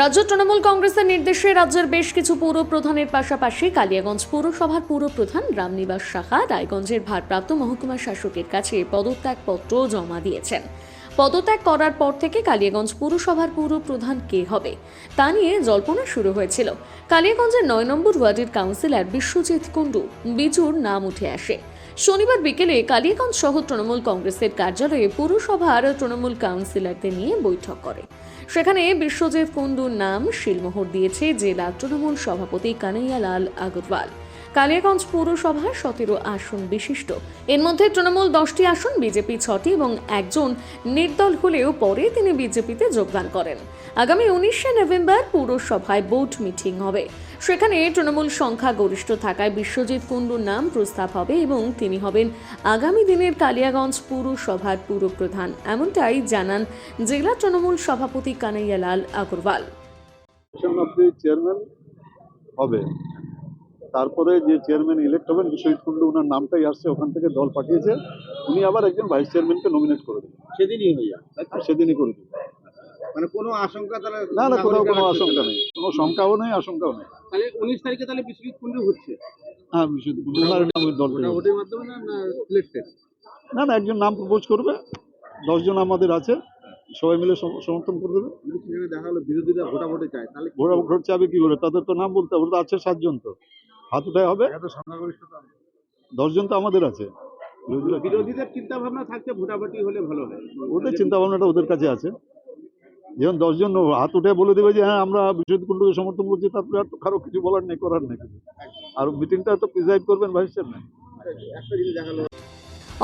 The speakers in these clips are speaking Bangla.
রাজ্য তৃণমূল কংগ্রেসের নির্দেশে রাজ্যের বেশ কিছু পৌর প্রধানের পাশাপাশি কালিয়াগঞ্জ পৌরসভার পৌর প্রধান রামনিবাস শাখা রায়গঞ্জের ভারপ্রাপ্ত মহকুমা শাসকের কাছে পদত্যাগপত্র জমা দিয়েছেন। পদত্যাগ করার পর থেকে কালিয়াগঞ্জ পৌরসভার পৌর প্রধান কে হবে, তা নিয়ে জল্পনা শুরু হয়েছিল। কালিয়াগঞ্জের নয় নম্বর ওয়ার্ডের কাউন্সিলর বিশ্বজিৎ কুণ্ডু, বিজুর নাম উঠে আসে। শনিবার বিকেলে কালিয়াগঞ্জ সহ তৃণমূল কংগ্রেসের কার্যালয়ে পুরসভার তৃণমূল কাউন্সিলরদের নিয়ে বৈঠক করে। সেখানে বিশ্বজিৎ কুণ্ডুর নাম শিলমোহর দিয়েছে জেলা তৃণমূল সভাপতি কানাইয়ালাল আগরওয়াল। কালিয়াগঞ্জ পৌরসভা সতেরো আসন বিশিষ্ট। এর মধ্যে তৃণমূল দশটি আসন, বিজেপি ছটি এবং একজন নির্দল হলেও পরে তিনি বিজেপিতে যোগদান করেন। আগামী উনিশে নভেম্বর পৌরসভায় বোর্ড মিটিং হবে। সেখানে তৃণমূল সংখ্যা গরিষ্ঠ থাকায় বিশ্বজিৎ কুণ্ডুর নাম প্রস্তাব হবে এবং তিনি হবেন আগামী দিনের কালিয়াগঞ্জ পৌরসভার পুরপ্রধান। এমনটাই জানান জেলা তৃণমূল সভাপতি কানাইয়ালাল আগরওয়াল। চেয়ারম্যান হবে। তারপরে যে চেয়ারম্যান ইলেক্ট হবেন বিশ্বজিৎ কুণ্ডু ওনার নামটাই আসছে ওখান থেকে দল পাঠিয়েছে। উনি আবার একজন ভাইস চেয়ারম্যানকে নমিনেট করে দেবেন। সেদিনই হয়ে যায় সেদিনই করে দেবেন। মানে কোনো আশঙ্কা তাহলে না না কোথাও কোনো আশঙ্কা নেই। কোনো শঙ্কাও নেই আশঙ্কাও নেই। তাহলে উনিশ তারিখে তাহলে বিশ্বজিৎ কুণ্ডু হচ্ছে? হ্যাঁ বিশ্বজিৎ কুণ্ডু। হবে। ভোটের মাধ্যমে না না সিলেক্টেড না না একজন নাম প্রপোজ করবে। দশজন আমাদের আছে। সবাই মিলে সমর্থন করে দেবে। দেখা হলো বিরোধীরা ভোটা ভোটে চায় তাহলে ঘোর চাবে কি করে? তাদের তো নাম বলতে হবে তো আছে সাতজন তো। হাত উঠায় হবে। দশজন তো আমাদের আছে। বিরোধীরা বিরোধীদের চিন্তা ভাবনা থাকছে ভোটাভুটি হলে ভালো হয়। ওদের চিন্তা ভাবনাটা ওদের কাছে আছে। যেমন দশজন হাত উঠে বলে দেবে যে হ্যাঁ আমরা বিশ্বজিৎ কুণ্ডুকে সমর্থন করছি তারপরে আর তো কারও কিছু বলার নেই করার নেই আর মিটিংটা তো প্রিজাইড করবেন ভাইস চেয়ারম্যান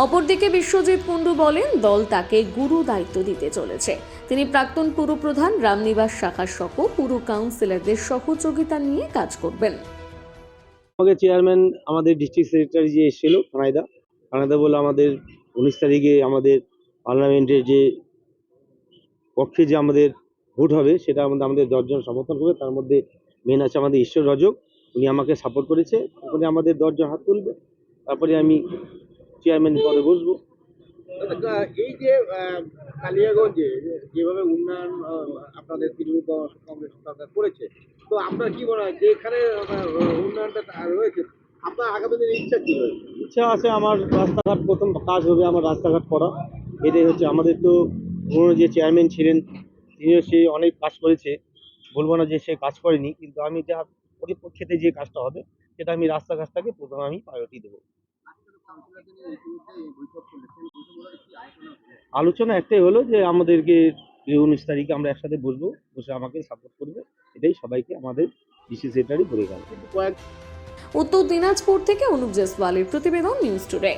অপরদিকে বিশ্বজিৎ কুণ্ডু বলেন দল তাকে গুরু দায়িত্ব দিতে চলেছে। তিনি প্রাক্তন পুরপ্রধান রামনিবাস শাখার সহ পুরো কাউন্সিলরদের সহযোগিতা নিয়ে কাজ করবেন। আমাকে চেয়ারম্যান আমাদের ডিস্ট্রিক্ট সেক্রেটারি যে এসেছিল কানাইদা। কানাইদা বলে আমাদের উনিশ তারিখে আমাদের পার্লামেন্টের যে পক্ষে যে আমাদের ভোট হবে সেটা আমাদের আমাদের দশজন সমর্থন করবে। তার মধ্যে মেন আছে আমাদের ঈশ্বর রজক। উনি আমাকে সাপোর্ট করেছে। তারপরে আমাদের দশজন হাত তুলবে। তারপরে আমি চেয়ারম্যান পদে বসবো। আচ্ছা, এই যে কালিয়াগঞ্জে যেভাবে উন্নয়ন আপনাদের তৃণমূল কংগ্রেস সরকার করেছে তো আপনার কি মনে হয় যেখানে আহ, উন্নয়নটা রয়েছে? আপনার আগামী দিনের ইচ্ছা কি রয়েছে? ইচ্ছা আছে আমার রাস্তাঘাট প্রথম কাজ হবে আমার রাস্তাঘাট করা। এটাই হচ্ছে আমাদের তো পুরনো যে চেয়ারম্যান ছিলেন তিনিও সে অনেক কাজ করেছে। বলব না যে সে কাজ করেনি কিন্তু আমি যা পরিপ্রেক্ষিতে যে কাজটা হবে সেটা আমি রাস্তা কাজটাকে প্রথমে আমি প্রায়োরিটি দেবো। আলোচনা একটাই হলো যে আমাদেরকে উনিশ তারিখে আমরা একসাথে বসবো, বসে আমাকে সাপোর্ট করবে। এটাই সবাইকে আমাদের ডিসি সেক্রেটারি বলে গেল। উত্তর দিনাজপুর থেকে অনুপ জেসওয়ালের প্রতিবেদন নিউজ টুডে।